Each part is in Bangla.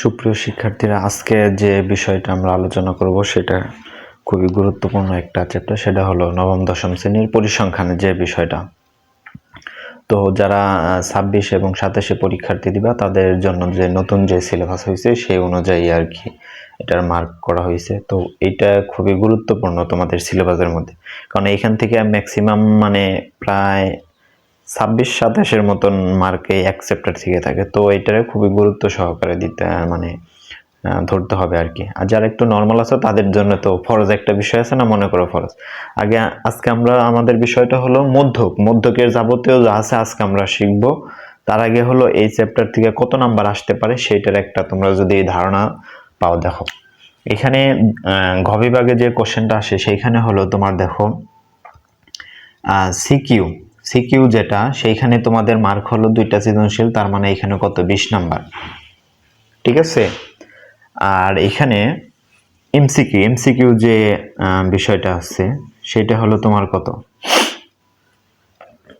সুপ্রিয় শিক্ষার্থীরা, আজকে যে বিষয়টা আমরা আলোচনা করব সেটা খুবই গুরুত্বপূর্ণ একটা চ্যাপ্টার সেটা হলো নবম, দশম শ্রেণির পরিসংখ্যানের যে বিষয়টা। তো যারা ছাব্বিশ এবং সাতাশে পরীক্ষার্থী দিবা, তাদের জন্য যে নতুন যে সিলেবাস হয়েছে সেই অনুযায়ী আর কি এটার মার্ক করা হয়েছে তো এটা খুবই গুরুত্বপূর্ণ তোমাদের সিলেবাসের মধ্যে। কারণ এইখান থেকে ম্যাক্সিমাম মানে প্রায় ছাব্বিশ সাতাশের মতন মার্কে চ্যাপ্টার থেকে থাকে। তো এটারে খুবই গুরুত্ব সহকারে দিতে মানে ধরতে হবে আর কি। আর যারা একটু নর্মাল আছে তাদের জন্য তো ফরজ একটা বিষয় আছে না? মনে করো ফরজ। আগে আজকে আমরা আমাদের বিষয়টা হলো মধ্যক। মধ্যকের যাবতীয় যা আছে আজকে আমরা শিখব। তার আগে হলো এই চ্যাপ্টার থেকে কত নাম্বার আসতে পারে সেইটার একটা তোমরা যদি ধারণা পাও দেখো। এখানে আহ, ঘ যে কোশ্চেনটা আসে সেইখানে হলো তোমার দেখো সিকিউ সিকিউ যেটা, সেইখানে তোমাদের মার্ক হলো দুইটা সৃজনশীল, তার মানে এখানে কত? বিশ নাম্বার। ঠিক আছে? আর এখানে এমসিকিউ এমসিকিউ যে বিষয়টা আছে, সেটা হলো তোমার কত?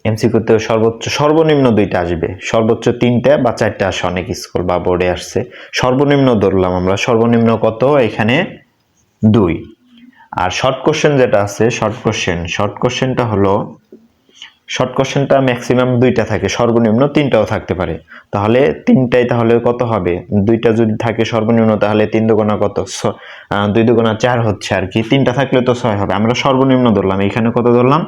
এমসিকিউতে সর্বোচ্চ, সর্বনিম্ন দুইটা আসবে। সর্বোচ্চ তিনটা বা চারটা আসে, অনেক স্কুল বা বোর্ডে আসছে। সর্বনিম্ন ধরলাম আমরা, সর্বনিম্ন কত? এখানে দুই। আর শর্ট কোশ্চেন যেটা আছে শর্ট কোশ্চেন শর্ট কোশ্চেনটা হলো শর্ট কোশ্চেনটা ম্যাক্সিমাম দুইটা থাকে, সর্বনিম্ন তিনটাও থাকতে পারে। তাহলে তিনটাই তাহলে কত হবে? দুইটা যদি থাকে সর্বনিম্ন, তাহলে তিন দুগুণা কত? দুই দুগুণা চার হচ্ছে আর কি। তিনটা থাকলে তো ছয় হবে। আমরা সর্বনিম্ন ধরলাম। এখানে কত ধরলাম?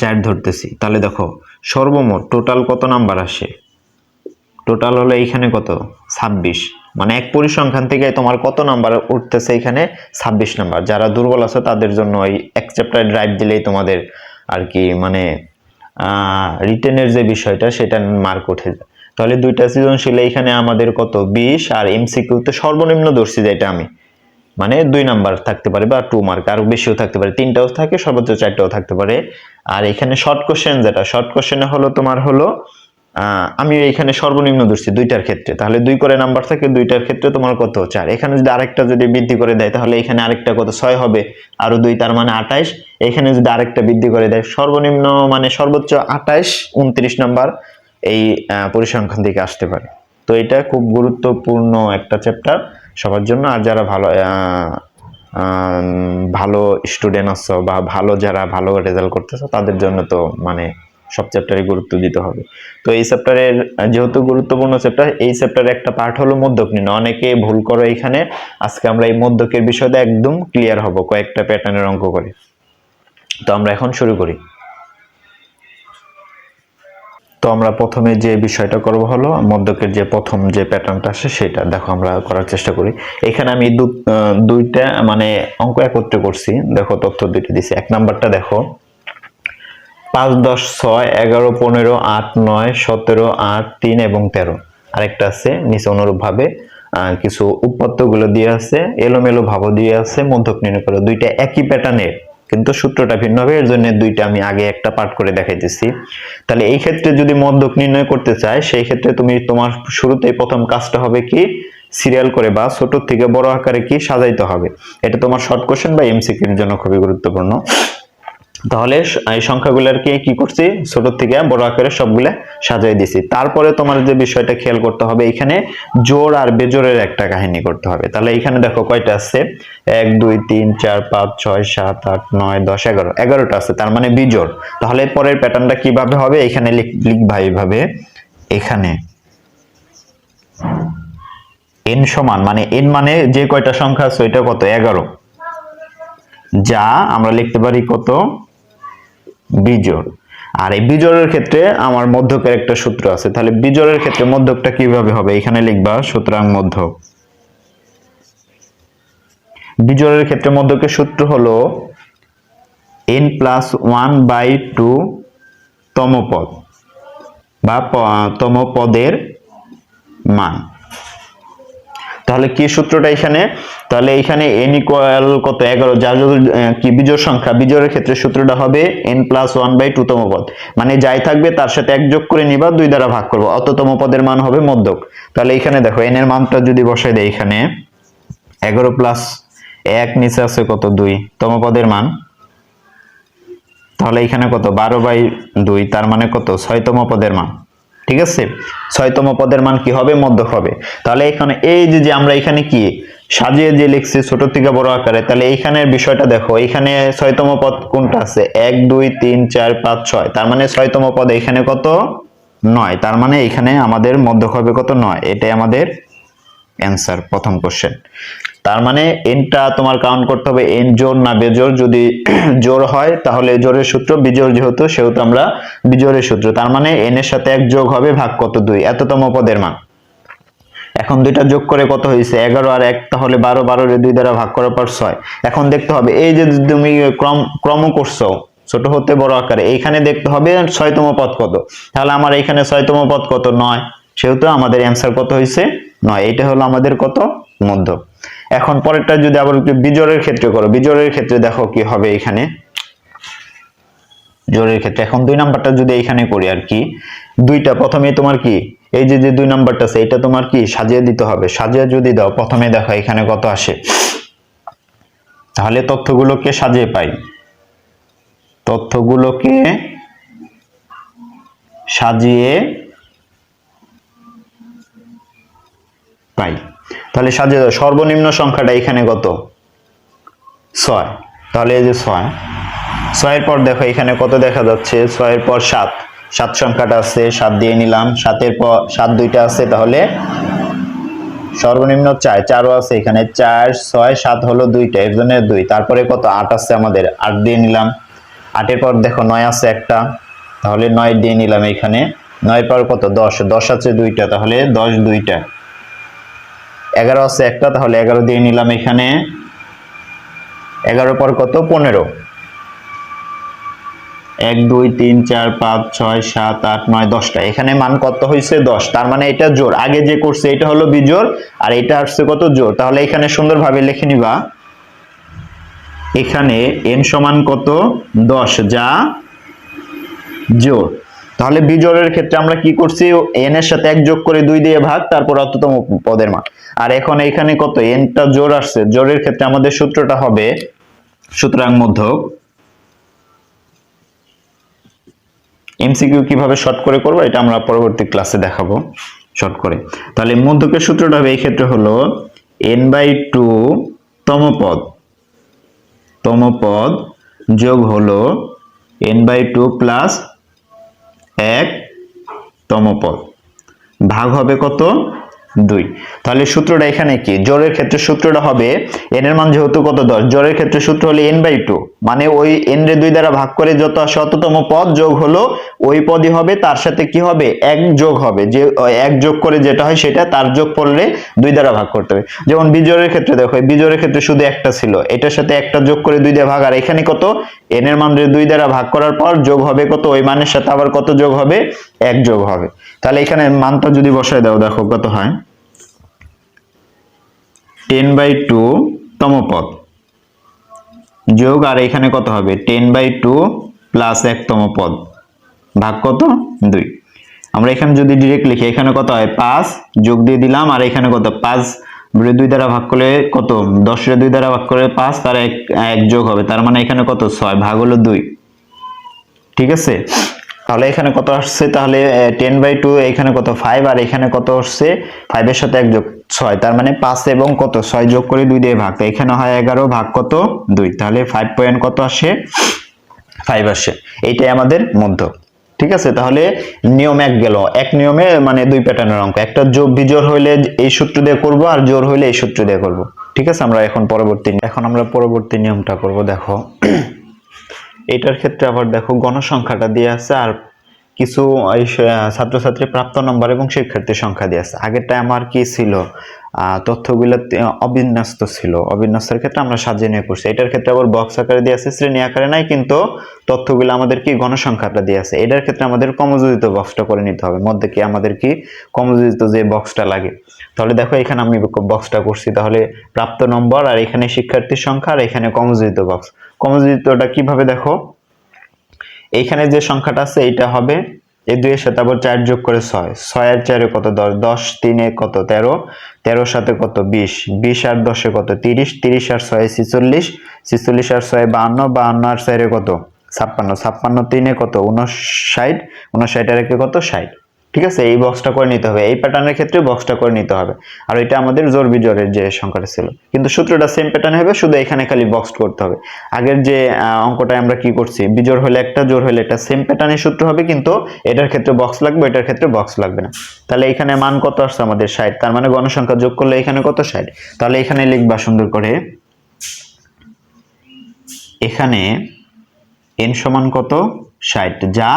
চার ধরতেছি। তাহলে দেখো, সর্বমোট টোটাল কত নাম্বার আসে? টোটাল হলো এইখানে কত? ছাব্বিশ। মানে এক পরিসংখ্যান থেকে তোমার কত নাম্বার উঠতেছে এখানে? ছাব্বিশ নাম্বার। যারা দুর্বল আছে তাদের জন্য ওই এক চ্যাপ্টার ড্রাইভ দিলেই তোমাদের আর কি মানে রিটেনের যে বিষয়টা সেটা মার্ক উঠে যায় তাহলে দুইটা সৃজনশীল, এইখানে আমাদের কত? বিশ, আর এমসিকিউতে সর্বনিম্ন দর্শি যেটা আমি। মানে দুই নাম্বার থাকতে পারে বা টু মার্ক আরও বেশিও থাকতে পারে। তিনটাও থাকে, সর্বোচ্চ চারটাও থাকতে পারে। আর এখানে শর্ট কোশ্চেন যেটা শর্ট কোশ্চেনে হলো তোমার হলো আমি এখানে সর্বনিম্ন ধরছি দুইটার ক্ষেত্রে। তাহলে দুই করে নাম্বার থাকে, দুইটার ক্ষেত্রে তোমার কত? চার। এখানে যদি আরেকটা যদি বৃদ্ধি করে দেয়, তাহলে এখানে আরেকটা কত? ছয় হবে। আরও দুই, তার মানে আঠাইশ। এখানে যদি আরেকটা বৃদ্ধি করে দেয়, সর্বনিম্ন মানে সর্বোচ্চ আঠাইশ, উনত্রিশ নাম্বার এই পরিসংখ্যান থেকে আসতে পারে। তো এটা খুব গুরুত্বপূর্ণ একটা চ্যাপ্টার সবার জন্য। আর যারা ভালো ভালো স্টুডেন্ট আছো বা ভালো যারা ভালো রেজাল্ট করতেছো, তাদের জন্য তো মানে সব চ্যাপ্টারে গুরুত্ব দিতে হবে। তো এই চ্যাপ্টারের যেহেতু গুরুত্বপূর্ণ চ্যাপ্টার এই চ্যাপ্টারের একটা পার্ট হলো মধ্যক নির্ণয়। অনেকে ভুল করো এখানে, আজকে আমরা এই মধ্যকের বিষয়টা একদম ক্লিয়ার হব কয়েকটা প্যাটার্নের অঙ্ক করে। তো আমরা এখন শুরু করি। তো আমরা প্রথমে যে বিষয়টা করব হলো, মধ্যকের যে প্রথম যে প্যাটার্নটা আসে সেটা। দেখো আমরা করার চেষ্টা করি। এখানে আমি দুইটা মানে অঙ্ক একত্রে করছি। দেখো তথ্য দুইটা দিছি। এক নাম্বারটা দেখো। পাঁচ দশ ছয় এগারো পনেরো আট নয় সতেরো আট তিন এবং তেরো। আরেকটা আছে নিচে অনুরূপ ভাবে আহ, কিছু উৎপত্তগুলো দিয়ে আছে এলোমেলো ভাব দিয়ে আছে মধ্যক নির্ণয় করো। দুইটা একই প্যাটার্নের কিন্তু সূত্রটা ভিন্ন হবে এর জন্য দুইটা আমি আগে একটা পাঠ করে দেখাইতেছি। তাহলে এই ক্ষেত্রে যদি মধ্যক নির্ণয় করতে চায় সেই ক্ষেত্রে তুমি তোমার শুরুতেই প্রথম কাজটা হবে কি? সিরিয়াল করে বা ছোট থেকে বড় আকারে কি সাজাইতে হবে? এটা তোমার শর্ট কোশ্চেন বা এমসিকিউর জন্য খুবই গুরুত্বপূর্ণ। তাহলে এই সংখ্যাগুলোকে কি করছি? ছোট থেকে বড় আকারে সবগুলা সাজাই দিছি। তারপরে তোমার যে বিষয়টা খেয়াল করতে হবে, এখানে জোর আর বেজোরের একটা কাহিনী করতে হবে। তাহলে এখানে দেখো কয়টা আছে? এক, দুই, তিন, চার, পাঁচ, ছয়, সাত, আট, নয়, দশ, এগারো। এগারোটা আছে, তার মানে বিজোড়। তাহলে পরের প্যাটার্নটা কীভাবে হবে? এখানে লিখ- লিখবা এইভাবে এখানে এন সমান মানে এন মানে যে কয়টা সংখ্যা আছে, ওইটা কত? এগারো। যা আমরা লিখতে পারি কত? বিজোড়। আর এই বিজোড়ের ক্ষেত্রে আমার মধ্যকের একটা সূত্র আছে। তাহলে বিজোড়ের ক্ষেত্রে মধ্যকটা কীভাবে হবে? এখানে লিখবা, সুতরাং মধ্যক। বিজোড়ের ক্ষেত্রে মধ্যকের সূত্র হলো N plus one by two তম পদ বা প- তম পদের মান। তাহলে কি সূত্রটা এখানে? তাহলে এখানে এন ইকুয়াল কত? এগারো। যার যদি কি বিজোড় সংখ্যা? বিজোড়ের ক্ষেত্রে সূত্রটা হবে N plus one by two তম পদ। মানে যাই থাকবে, তার সাথে এক যোগ করে নিবা, দুই দ্বারা ভাগ করব। অততম পদের মান হবে মধ্যক। তাহলে এখানে দেখো এন এর মানটা যদি বসাই দেয় এখানে, এগারো প্লাস এক নিচে আছে কত? দুই। তম পদের মান। তাহলে এখানে কত? বারো বাই দুই, তার মানে কত? ছয়তম পদের মান। ঠিক আছে? ছয়তম পদের মান কি হবে? মধ্যক হবে। তাহলে এখানে এই যে যে আমরা এখানে কি? সাজিয়ে যে লিখছি, ছোট থেকে বড় আকারে, তাহলে এইখানের বিষয়টা দেখো এখানে ছয়তম পদ কোনটা আছে? এক, দুই, তিন, চার, পাঁচ, ছয়। তার মানে ছয়তম পদ এখানে কত? নয়। তার মানে এখানে আমাদের মধ্যক হবে কত? নয়। এটাই আমাদের অ্যান্সার প্রথম কোশ্চেন তার মানে এনটা তোমার কাউন্ট করতে হবে এন জোর না বেজোর যদি জোর হয়, তাহলে জোরের সূত্র বিজোর যেহেতু, সেহেতু আমরা বিজোরের সূত্র। তার মানে এন এর সাথে এক যোগ হবে ভাগ কত দুই? এততম পদের মান। এখন দুইটা যোগ করে কত হয়েছে? এগারো আর এক, তাহলে বারো বারো দুই দ্বারা ভাগ করার পর ছয়। এখন দেখতে হবে, এই যে তুমি ক্রম ক্রম করছ, ছোট হতে বড় আকারে, এইখানে দেখতে হবে ছয়তম পদ কত। তাহলে আমার এইখানে ছয়তম পদ কত? নয়। সেহেতু আমাদের অ্যান্সার কত হয়েছে? নয় এটা হলো আমাদের কত? মধ্য। এখন পরেরটা যদি আবার বিজোড়ের ক্ষেত্রে করো, বিজোড়ের ক্ষেত্রে দেখো কি হবে এখানে। জোরের ক্ষেত্রে, এখন দুই নাম্বারটা যদি এখানে করি আর কি, দুইটা, প্রথমে তোমার কি? এই যে যে দুই নাম্বারটা আছে এটা তোমার কি? সাজিয়ে দিতে হবে। সাজিয়ে যদি দাও, প্রথমে দেখো এখানে কত আসে। তাহলে তথ্যগুলোকে সাজিয়ে পাই। তথ্যগুলোকে সাজিয়ে পাই তাহলে সাজিয়ে দাও, সর্বনিম্ন সংখ্যাটা এখানে কত? ছয়। তাহলে এই যে ছয়। ছয়ের পর দেখো, এখানে কত দেখা যাচ্ছে? ছয়ের পর সাত। সাত সংখ্যাটা আছে, সাত দিয়ে নিলাম। সাতের পর, সাত দুইটা আছে, তাহলে সর্বনিম্ন চার। চারও আছে এখানে। চার, ছয়, সাত হলো দুইটা, এর জন্য দুই। তারপরে কত? আট আছে আমাদের। আট দিয়ে নিলাম। আটের পর দেখো, নয় আছে একটা। তাহলে নয় দিয়ে নিলাম এখানে। নয়ের পর কত? দশ। দশ আছে দুইটা, তাহলে দশ দুইটা। এগারো আছে একটা, তাহলে এগারো দিয়ে নিলাম এখানে। এগারো পর কত? পনেরো। এক, দুই, তিন, চার, পাঁচ, ছয়, সাত, আট, নয়, দশটা। এখানে মান কত হয়েছে দশ। তার মানে এটা জোর। আগে যে করছে, এটা হলো বিজোর আর এটা আসছে কত? জোর। তাহলে এখানে সুন্দরভাবে লিখে নিবা। এখানে এন সমান কত? দশ। যা জোর। তাহলে বিজোড়ের ক্ষেত্রে আমরা কি করছি? এন এর সাথে এক যোগ করে দুই দিয়ে ভাগ, তারপর অততম পদের মান। আর এখন এখানে কত? এনটা জোর আসছে। জোরের ক্ষেত্রে আমাদের সূত্রটা হবে সুতরাং মধ্যক। এমসিকিউ কীভাবে শর্ট করে করব, এটা আমরা পরবর্তী ক্লাসে দেখাবো শর্ট করে। তাহলে মধ্যকের সূত্রটা হবে, এই ক্ষেত্রে হলো এন বাই টু তম পদ। তম পদ যোগ হলো এন বাই টু প্লাস এক তম পদ। ভাগ হবে কত? দুই। তাহলে সূত্রটা এখানে কি? জোরের ক্ষেত্রে সূত্রটা হবে এন এর মান যেহেতু কত দশ? জোরের ক্ষেত্রে সূত্র হলো এন বাই টু মানে ওই এন রে দুই দ্বারা ভাগ করে যত শততম পদ যোগ হলো, ওই পদই হবে, তার সাথে কি হবে? এক যোগ হবে। যে এক যোগ করে যেটা হয় সেটা, তার যোগ করলে দুই দ্বারা ভাগ করতে হবে। যেমন বিজোড়ের ক্ষেত্রে দেখো, এই বিজোড়ের ক্ষেত্রে শুধু একটা ছিল। এটার সাথে একটা যোগ করে দুই দিয়ে ভাগ, আর এখানে কত? এন এর মান রে দুই দ্বারা ভাগ করার পর যোগ হবে কত? ওই মানের সাথে আবার কত যোগ হবে? এক যোগ হবে। তাহলে এখানে মানটা যদি বসায় দাও, দেখো কত হয়। টেন বাই টু তম পদ যোগ আর এখানে কত হবে? টেন বাই টু প্লাস একতম পদ ভাগ কত? দুই। আমরা এখানে যদি ডিরেক্ট লিখি, এখানে কত হয়? পাঁচ। যোগ দিয়ে দিলাম, আর এখানে কত? পাঁচ। দুই দ্বারা ভাগ করলে কত? দশ দুই দ্বারা ভাগ করে পাঁচ, তার এক এক যোগ হবে। তার মানে এখানে কত? ছয়। ভাগ হলো দুই। ঠিক আছে? তাহলে এখানে কত আসছে? তাহলে টেন বাই টু এখানে কত ফাইভ আর এখানে কত আসছে? ফাইভের সাথে এক যোগ ছয়, তার মানে পাঁচ এবং কত? ছয় যোগ করে দুই দিয়ে ভাগ এখানে হয় এগারো, ভাগ কত? দুই, তাহলে ফাইভ পয়েন্ট কত আসে? ফাইভ আসে। এইটাই আমাদের মধ্য। ঠিক আছে? তাহলে নিয়ম এক গেল। এক নিয়মে মানে দুই প্যাটার্নের অঙ্ক। একটা যোগ বিজোর হইলে এই সূত্র দিয়ে করব, আর জোর হইলে এই সূত্র দিয়ে করব। ঠিক আছে? আমরা এখন পরবর্তী এখন আমরা পরবর্তী নিয়মটা করব, দেখো। এটার ক্ষেত্রে আবার দেখো গণসংখ্যাটা দিয়ে আছে আর কিছু ছাত্রছাত্রী প্রাপ্ত নম্বর এবং শিক্ষার্থীর সংখ্যা দিয়ে আছে। আগেরটা আমার কি ছিল? তথ্যগুলো অবিন্যস্ত ছিল। অবিন্যস্তের ক্ষেত্রে আমরা সাজিয়ে নিয়ে করছি এটার ক্ষেত্রে আবার বক্স আকারে দিয়ে আছে, শ্রেণি আকারে নাই, কিন্তু তথ্যগুলো আমাদের কি গণসংখ্যাটা দিয়ে আছে? এটার ক্ষেত্রে আমাদের কমযোজিত বক্সটা করে নিতে হবে। মধ্যে কি আমাদের কি কমযোজিত যে বক্সটা লাগে? তাহলে দেখো এখানে আমি বক্সটা করছি। তাহলে প্রাপ্ত নম্বর আর এখানে শিক্ষার্থীর সংখ্যা আর এখানে কমযোজিত বক্স কমযোজিতটা কীভাবে দেখো? এইখানে যে সংখ্যাটা আছে, এইটা হবে এই দুইয়ের সাথে আবার চার যোগ করে ছয়। ছয় আর চারে কত? দশ। দশ তিনে কত? তেরো। তেরোর সাথে কত? বিশ। বিশ আর দশে কত? তিরিশ। তিরিশ আর ছয়, ছিচল্লিশ। ছিচল্লিশ আর ছয়, বাহান্ন। বাহান্ন আর চারে কত? ছাপ্পান্ন। ছাপ্পান্ন তিনে কত? উনষাট উনষাট আর একে কত? ষাট। ঠিক আছে? এই বক্সটা করে নিতে হবে। এই প্যাটার্নের ক্ষেত্রে বক্সটা করে নিতে হবে। আর এটা আমাদের জোর বিজোরের যে সংখ্যাটা ছিল। কিন্তু সূত্রটা সেম প্যাটার্ন হবে, শুধু এখানে খালি বক্স করতে হবে। আগের যে অঙ্কটায় আমরা কি করছি? বিজোর হলে একটা জোর হলে একটা। সেম প্যাটার্নের সূত্র হবে, কিন্তু এটার ক্ষেত্রে বক্স লাগবে এটার ক্ষেত্রে বক্স লাগবে না। তাহলে এখানে মান কত আসছে আমাদের? ষাট। তার মানে গণসংখ্যা যোগ করলে এখানে কত? ষাট। তাহলে এখানে লিখবা সুন্দর করে, এখানে এন সমান কত? ষাট। যা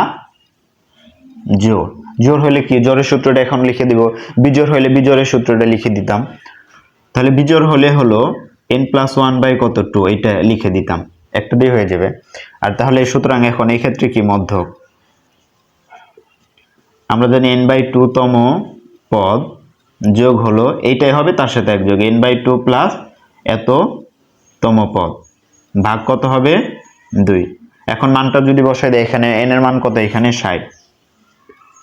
জোর। জোর হলে কি? জোরের সূত্রটা এখন লিখে দিব। বিজোর হলে বিজোরের সূত্রটা লিখে দিতাম। তাহলে বিজোর হলে হলো এন প্লাস ওয়ান বাই কত টু এটা লিখে দিতাম। একটা দিয়ে হয়ে যাবে। আর তাহলে সুতরাং এখন এই ক্ষেত্রে কি মধ্যক? আমরা জানি এন বাই টু তম পদ যোগ হলো এইটাই হবে, তার সাথে এক যোগ। এন বাই টু প্লাস এত তম পদ। ভাগ কত হবে? দুই। এখন মানটা যদি বসাই দেয় এখানে এন এর মান কত? এখানে ষাট।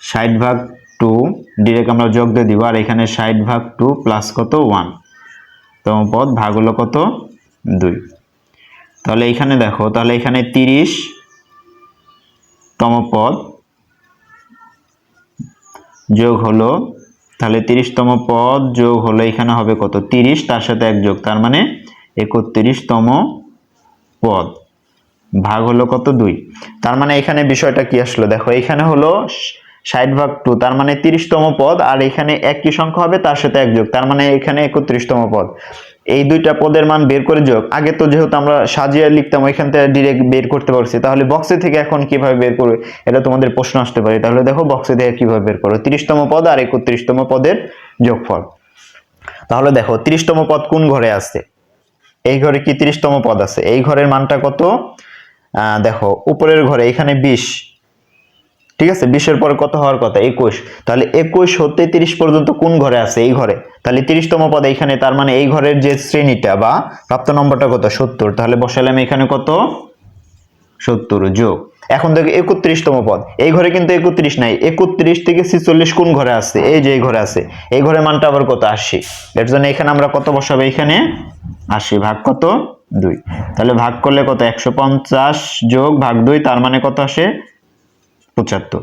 ষাট ভাগ টু ডিরেক্ট আমরা যোগ দিয়ে দিব, আর এখানে ষাট ভাগ টু প্লাস কত? ওয়ান তম পদ ভাগ হলো কত? দুই। তাহলে এখানে দেখো, তাহলে এখানে তিরিশ তম পদ যোগ হলো, তাহলে তিরিশতম পদ যোগ হলো এখানে হবে কত? তিরিশ, তার সাথে এক যোগ, তার মানে একত্রিশতম পদ ভাগ হলো কত? দুই। তার মানে এখানে বিষয়টা কি আসলো? দেখো, এখানে হলো ষাট ভাগ টু তার মানে তিরিশতম পদ, আর এখানে একই সংখ্যা হবে? তার সাথে এক যোগ। তার মানে এখানে একত্রিশতম পদ। এই দুইটা পদের মান বের করে যোগ। আগে তো যেহেতু আমরা সাজিয়ে লিখতাম, ওইখান থেকে ডিরেক্ট বের করতে পারছি। তাহলে বক্সে থেকে এখন কীভাবে বের করবে? এটা তোমাদের প্রশ্ন আসতে পারে। তাহলে দেখো বক্সে থেকে কীভাবে বের করো? তিরিশতম পদ আর একত্রিশতম পদের যোগফল। তাহলে দেখো, তিরিশতম পদ কোন ঘরে আছে? এই ঘরে কি তিরিশতম পদ আছে? এই ঘরের মানটা কত? দেখো, উপরের ঘরে, এখানে বিশ। ঠিক আছে? বিশের পরে কত হওয়ার কথা? একুশ। তাহলে একুশ হতে তিরিশ পর্যন্ত কোন ঘরে আছে? এই ঘরে। তাহলে তিরিশতম পদ এখানে তার মানে এই ঘরের যে শ্রেণীটা বা প্রাপ্ত নম্বরটা কত? সত্তর। তাহলে বসালাম এখানে কত? সত্তর যোগ। এখন দেখো একত্রিশতম পদ। এই ঘরে কিন্তু একত্রিশ নাই। একত্রিশ থেকে ছিচল্লিশ কোন ঘরে আছে? এই যে এই ঘরে আছে। এই ঘরের মানটা আবার কত? আশি। এর জন্য এখানে আমরা কত বসাবো? এখানে আশি ভাগ কত? দুই। তাহলে ভাগ করলে কত? একশো পঞ্চাশ যোগ ভাগ দুই, তার মানে কত আসে? পঁচাত্তর।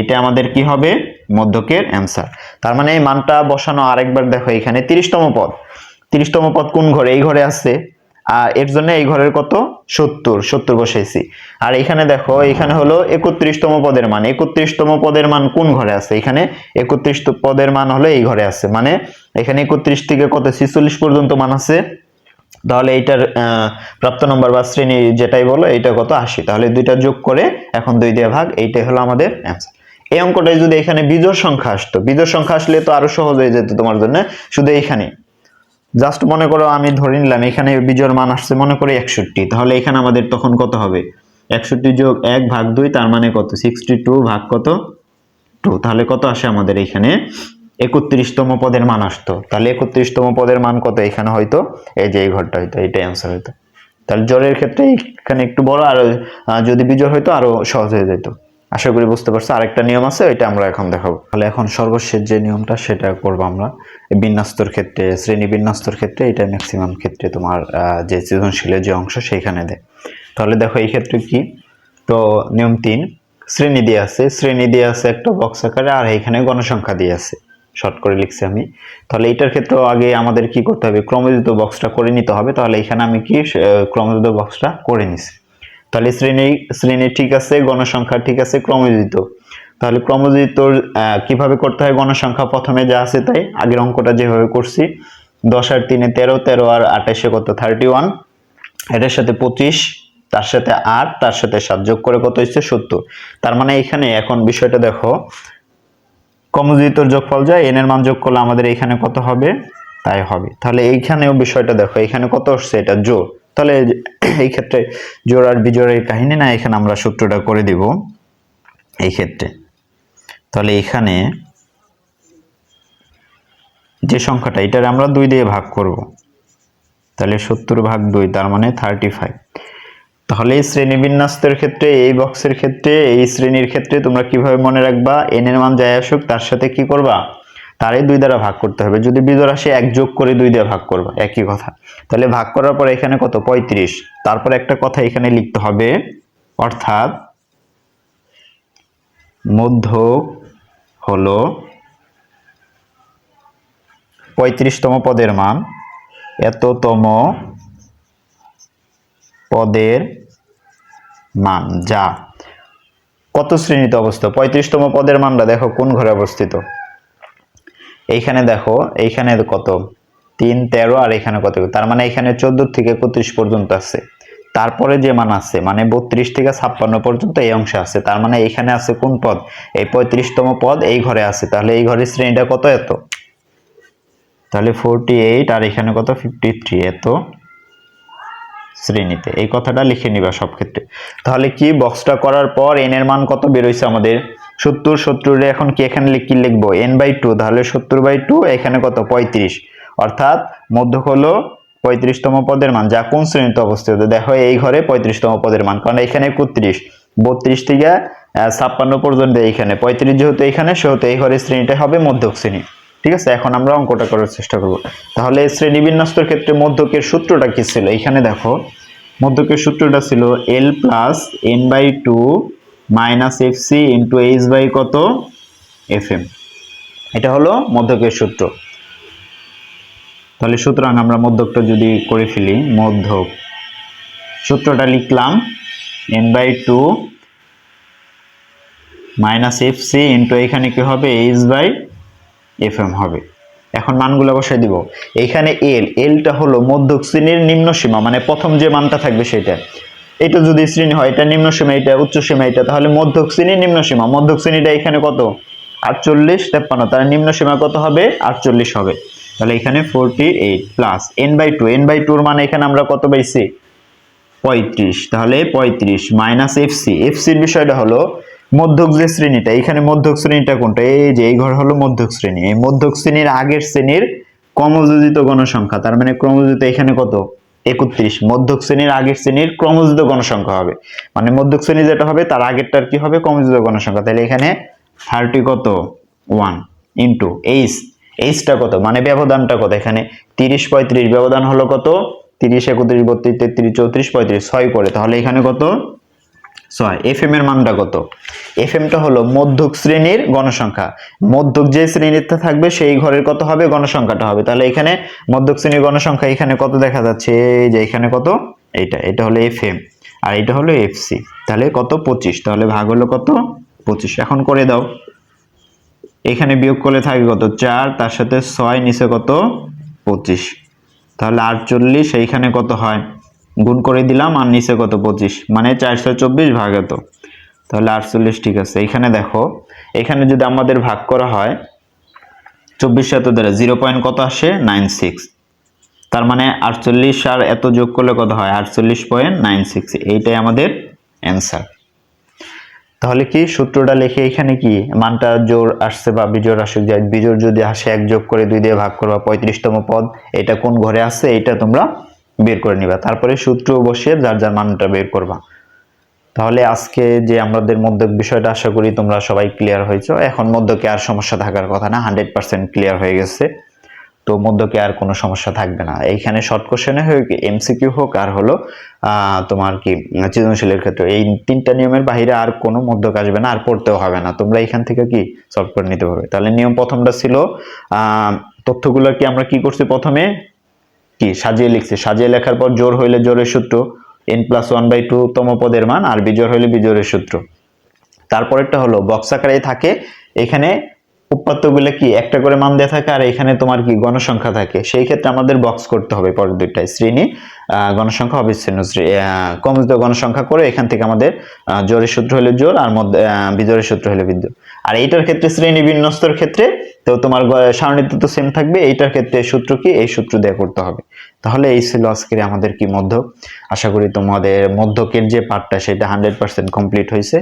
এটা আমাদের কি হবে? মধ্যকের অ্যান্সার তার মানে এই মানটা বসানো আরেকবার দেখো এখানে, তিরিশতম পদ। তিরিশতম পদ কোন ঘরে? এই ঘরে আছে। আর এর জন্য এই ঘরের কত? সত্তর। সত্তর বসাইছি। আর এখানে দেখো, এখানে হলো একত্রিশতম পদের মান। একত্রিশতম পদের মান কোন ঘরে আছে? এখানে একত্রিশ পদের মান হলো এই ঘরে আছে। মানে এখানে একত্রিশ থেকে কত? ছিচল্লিশ পর্যন্ত মান আছে। তাহলে এইটার প্রাপ্ত নম্বর বা শ্রেণি যেটাই বলো, এইটা কত? আশি। তাহলে দুইটা যোগ করে এখন দুই দিয়ে ভাগ, এইটাই হলো আমাদের অ্যান্সার এই অঙ্কটাই যদি এখানে বিজোড় সংখ্যা আসতো, বিজোড় সংখ্যা আসলে তো আরও সহজ হয়ে যেত তোমার জন্য, শুধু এইখানে জাস্ট মনে করো আমি ধরে নিলাম, এখানে বিজোড় মান আসছে মনে করি একষট্টি, তাহলে এখানে আমাদের তখন কত হবে? একষট্টি যোগ এক ভাগ দুই, তার মানে কত? সিক্সটি টু ভাগ কত? টু তাহলে কত আসে আমাদের এখানে? একত্রিশতম পদের মান আসতো। তাহলে একত্রিশতম পদের মান কত? এখানে হয়তো এই যে এই ঘরটা হয়তো এটাই অ্যান্সার হয়তো। তাহলে জ্বরের ক্ষেত্রে এখানে একটু বড়, আর যদি বিজয় হয়তো আরও সহজ হয়ে যেত। আশা করি বুঝতে পারছ। আরেকটা নিয়ম আছে, ওইটা আমরা এখন দেখাবো। তাহলে এখন সর্বশেষ যে নিয়মটা, সেটা করব আমরা। বিন্যাস্তর ক্ষেত্রে, শ্রেণি বিন্যাস্তর ক্ষেত্রে, এটা ম্যাক্সিমাম ক্ষেত্রে তোমার যে সৃজনশীলের যে অংশ, সেইখানে দেয় তাহলে দেখো এই ক্ষেত্রে কি? তো নিয়ম তিন, শ্রেণি দিয়ে আছে। শ্রেণি দিয়ে আছে একটা বক্স আকারে, আর এখানে গণসংখ্যা দিয়ে আছে। শর্ট করে লিখছি আমি। তাহলে এইটার ক্ষেত্রেও আগে আমাদের কি করতে হবে? ক্রমযুক্ত বক্সটা করে নিতে হবে। তাহলে এখানে আমি কি ক্রমযুক্ত বক্সটা করে নিছি। তাহলে শ্রেণি শ্রেণি ঠিক আছে, গণসংখ্যা ঠিক আছে, ক্রমযুক্ত। তাহলে ক্রমযুক্ত কীভাবে করতে হয় গণসংখ্যা? প্রথমে যা আছে তাই। আগের অঙ্কটা যেভাবে করছি, দশ আর তিনে তেরো তেরো আর আঠাশে কত? থার্টি ওয়ান এটার সাথে পঁচিশ, তার সাথে আট, তার সাথে সাত যোগ করে কত হচ্ছে সত্তর। তার মানে এখানে এখন বিষয়টা দেখো কমজিতর যোগফল যায় এন এর মান যোগ করলে আমাদের এখানে কত হবে? তাই হবে। তাহলে এইখানেও বিষয়টা দেখো, এখানে কত আসছে? এটা জোর তাহলে এই ক্ষেত্রে জোর আর বিজোড়ের কাহিনী না, এখানে আমরা সূত্রটা করে দিব এই ক্ষেত্রে। তাহলে এখানে যে সংখ্যাটা, এটার আমরা দুই দিয়ে ভাগ করব। তাহলে সত্তর ভাগ দুই, তার মানে থার্টি ফাইভ তাহলে এই শ্রেণি বিন্যাস্তের ক্ষেত্রে, এই বক্সের ক্ষেত্রে, এই শ্রেণির ক্ষেত্রে তোমরা কীভাবে মনে রাখবা? এন এর মান যাই আসুক, তার সাথে কি করবা? তারই দুই দ্বারা ভাগ করতে হবে। যদি বিজোড় আসে এক যোগ করে দুই দিয়ে ভাগ করবা, একই কথা। তাহলে ভাগ করার পর এখানে কত? পঁয়ত্রিশ। তারপর একটা কথা এখানে লিখতে হবে, অর্থাৎ মধ্য হলো পঁয়ত্রিশতম পদের মান। এততম পদের মান, যা। কত শ্রেণীতে অবস্থিত? পঁয়ত্রিশতম পদের মানটা দেখো, কোন ঘরে অবস্থিত? এইখানে দেখো, এইখানে কত? তিন, তেরো, আর এখানে কত? তার মানে এখানে চোদ্দ থেকে একত্রিশ পর্যন্ত আছে। তারপরে যে মান আছে মানে বত্রিশ থেকে ছাপ্পান্ন পর্যন্ত এই অংশে আছে। তার মানে এখানে আছে কোন পদ? এই পঁয়ত্রিশতম পদ এই ঘরে আছে। তাহলে এই ঘরের শ্রেণীটা কত এত? তাহলে ফোরটি এইট আর এখানে কত? ফিফটি থ্রি এত। শ্রেণীতে। এই কথাটা লিখে নিবা সব ক্ষেত্রে। তাহলে কি বক্সটা করার পর এন এর মান কত বেরোইছে আমাদের? সত্তর সত্তর এখন কি এখানে কি লিখব? এন বাই টু তাহলে সত্তর বাই টু এখানে কত? পঁয়ত্রিশ। অর্থাৎ মধ্যক হলো পঁয়ত্রিশতম পদের মান, যা কোন শ্রেণীতে অবস্থিত? দেখো এই ঘরে পঁয়ত্রিশতম পদের মান, কারণ এখানে একত্রিশ। বত্রিশ থেকে ছাপ্পান্ন পর্যন্ত এইখানে। পঁয়ত্রিশ যেহেতু এইখানে সেহেতু এই ঘরের শ্রেণীটা হবে মধ্যক শ্রেণি। ঠিক আছে? এখন আমরা অঙ্কটা করার চেষ্টা করব। তাহলে শ্রেণি বিন্যস্তর ক্ষেত্রে মধ্যকের সূত্রটা কি ছিল? এখানে দেখো, মধ্যকের সূত্রটা ছিল L plus N by two minus F C into H by কত? এফ এম এটা হলো মধ্যকের সূত্র। তাহলে সুতরাং আমরা মধ্যকটা যদি করে ফেলি, মধ্যক সূত্রটা লিখলাম N by two minus F C into এখানে কি হবে? এইচ বাই এফ এম হবে। এখন মানগুলো বসাই দিব। এখানে এল এলটা হলো মধ্যক শ্রেণির নিম্ন সীমা মানে প্রথম যে মানটা থাকবে সেটা। এটা যদি শ্রেণি হয়, এটা নিম্ন সীমা, এটা উচ্চ সীমা, এটা তাহলে মধ্যক শ্রেণির নিম্ন সীমা। মধ্যক শ্রেণীটা এখানে কত? আটচল্লিশ, তেপ্পান্ন। তার নিম্ন সীমা কত হবে? আটচল্লিশ হবে। তাহলে এখানে forty eight plus N by two N by টুর মানে এখানে আমরা কত পাইছি? পঁয়ত্রিশ। তাহলে পঁয়ত্রিশ মাইনাস এফসি এফসির বিষয়টা হলো মধ্যক যে শ্রেণীটা, এখানে মধ্যক শ্রেণীটা কোনটা? এই যে, এই ঘর হলো মধ্যক শ্রেণি। এই মধ্যক শ্রেণির আগের শ্রেণির ক্রমযোজিত গণসংখ্যা, তার মানে ক্রমযোজিত এখানে কত? একত্রিশ। মধ্যক শ্রেণির আগের শ্রেণির ক্রমযোজিত গণসংখ্যা হবে। মানে মধ্যক শ্রেণি যেটা হবে, তার আগেরটার কি হবে? ক্রমযোজিত গণসংখ্যা। তাহলে এখানে থার্টি কত? One into H. এইচটা কত? মানে ব্যবধানটা কত? এখানে তিরিশ পঁয়ত্রিশ, ব্যবধান হলো কত? তিরিশ, একত্রিশ, বত্রিশ, তেত্রিশ, চৌত্রিশ, পঁয়ত্রিশ। ছয় করে। তাহলে এখানে কত? ছয় এফ এম এর মানটা কত? এফ এমটা হলো মধ্যক শ্রেণির গণসংখ্যা। মধ্যক যে শ্রেণীতে থাকবে, সেই ঘরের কত হবে? গণসংখ্যাটা হবে। তাহলে এখানে মধ্যক শ্রেণির গণসংখ্যা এখানে কত দেখা যাচ্ছে? এই যে এখানে কত? এইটা। এটা হলো এফ এম আর এটা হলো এফ সি তাহলে কত? পঁচিশ। তাহলে ভাগ হলো কত? পঁচিশ। এখন করে দাও। এখানে বিয়োগ করলে থাকে কত? চার। তার সাথে ছয় নিচে কত? পঁচিশ। তাহলে আটচল্লিশ। এইখানে কত হয়? গুণ করে দিলাম আর নিচে কত? পঁচিশ। মানে চারশো চব্বিশ ভাগ এত। তাহলে আটচল্লিশ ঠিক আছে। এখানে দেখো, এখানে যদি আমাদের ভাগ করা হয়, চব্বিশ এত দ্বারা জিরো পয়েন্ট কত আসে? Nine six. তার মানে আটচল্লিশ আর এত যোগ করলে কত হয়? আটচল্লিশ পয়েন্ট নাইন সিক্স। এইটাই আমাদের অ্যান্সার। তাহলে কি সূত্রটা লিখে এখানে কি? মানটা জোর আসছে বা বিজোড় আসুক যায় বিজোড় যদি আসে, এক যোগ করে দুই দিয়ে ভাগ করবা, পঁয়ত্রিশতম পদ। এটা কোন ঘরে আছে? এটা তোমরা বের করে নিবা। তারপরে সূত্র বসিয়ে যার যার মানটা বের করবা। তাহলে আজকে যে আমাদের মধ্যক বিষয়টা, আশা করি তোমরা সবাই ক্লিয়ার হয়েছো। এখন মধ্যকে আর সমস্যা থাকার কথা না হান্ড্রেড পার্সেন্ট ক্লিয়ার হয়ে গেছে। তো মধ্যকে আর কোনো সমস্যা থাকবে না। এইখানে শর্ট কোশ্চেনে হোক এমসিকিউ হোক, আর হলো তোমার কি, সৃজনশীলের ক্ষেত্রে। এই তিনটা নিয়মের বাইরে আর কোনো মধ্যক আসবে না, আর পড়তেও হবে না। তোমরা এখান থেকে কি সলভ করে নিতে পারবে? তাহলে নিয়ম প্রথমটা ছিল তথ্যগুলো কি আমরা কি করছি প্রথমে? কি? সাজিয়ে লিখছি। সাজিয়ে লেখার পর জোর হইলে জোরের সূত্র N plus one by two তম পদের মান আর বিজোর হইলে বিজোরের সূত্র। তারপরেরটা হলো বক্স আকারে থাকে, এখানে উৎপাদ্যগুলো কি? একটা করে মান দেওয়া থাকে আর এখানে তোমার কি? গণসংখ্যা থাকে। সেই ক্ষেত্রে আমাদের বক্স করতে হবে পরের দুইটায়। শ্রেণি গণসংখ্যা, অবিচ্ছিন্ন কমিত গণসংখ্যা করে এখান থেকে আমাদের জোরের সূত্র হলে জোর আর মধ্যে বিজোরের সূত্র হলে বিদ্যুৎ আর এইটার ক্ষেত্রে শ্রেণি বিন্যস্তর ক্ষেত্রে তো তোমার সারণীতে তো সেম থাকবে। এইটার ক্ষেত্রে সূত্র কি? এই সূত্র দিয়ে করতে হবে। তাহলে এই ছিল আজকের আমাদের কি মধ্যক? আশা করি তোমাদের মধ্যকের যে পার্টটা সেটা হান্ড্রেড পার্সেন্ট কমপ্লিট হয়েছে।